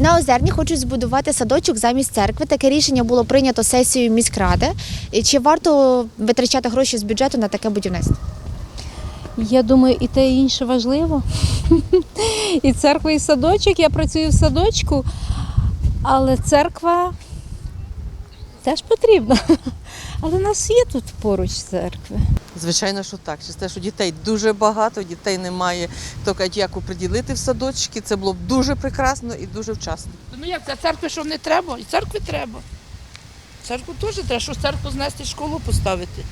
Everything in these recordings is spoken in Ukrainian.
На Озерні хочуть збудувати садочок замість церкви. Таке рішення було прийнято сесією міськради. Чи варто витрачати гроші з бюджету на таке будівництво? Я думаю, і те, і інше важливо. І церква, і садочок. Я працюю в садочку, але церква теж потрібна. Але в нас є тут поруч церкви. Звичайно, що так. Через те, що дітей дуже багато, дітей немає. То кажуть, як оприділити в садочки, це було б дуже прекрасно і дуже вчасно. Ну як це церкви, що не треба? І церкви треба. Церкву теж треба, що церкву знести, школу поставити.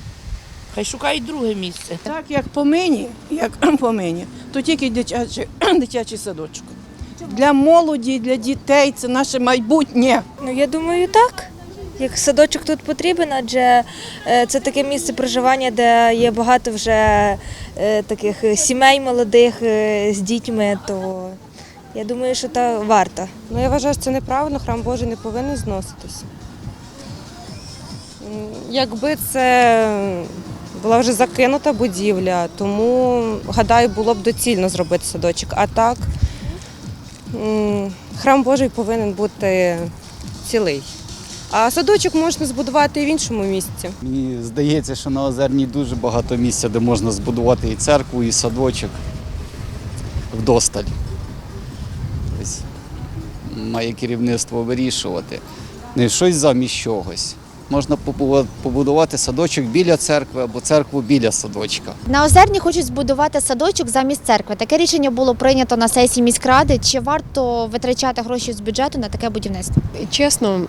Хай шукають друге місце. Так, як по мені, як по мені, то тільки дитячий, дитячий садочок. Для молоді, для дітей це наше майбутнє. Ну, я думаю, так. Як садочок тут потрібен, адже е, це таке місце проживання, де є багато вже е, таких е, сімей молодих з дітьми, то я думаю, що це варто. Ну, я вважаю, що це неправильно, храм Божий не повинен зноситися. Якби це була вже закинута будівля, тому, гадаю, було б доцільно зробити садочок. А так, храм Божий повинен бути цілий. А садочок можна збудувати і в іншому місці. Мені здається, що на Озерні дуже багато місця, де можна збудувати і церкву, і садочок вдосталь. Тобто має керівництво вирішувати. Не щось замість чогось. Можна побудувати садочок біля церкви або церкву біля садочка. На Озерні хочуть збудувати садочок замість церкви. Таке рішення було прийнято на сесії міськради. Чи варто витрачати гроші з бюджету на таке будівництво? Чесно,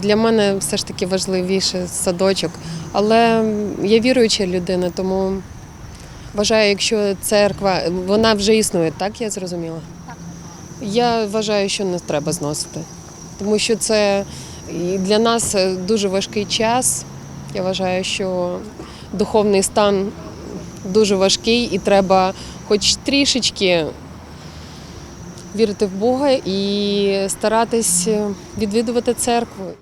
для мене все ж таки важливіше садочок, але я віруюча людина, тому вважаю, якщо церква, вона вже існує, так я зрозуміла? Я вважаю, що не треба зносити, тому що це для нас дуже важкий час. Я вважаю, що духовний стан дуже важкий і треба хоч трішечки вірити в Бога і старатись відвідувати церкву.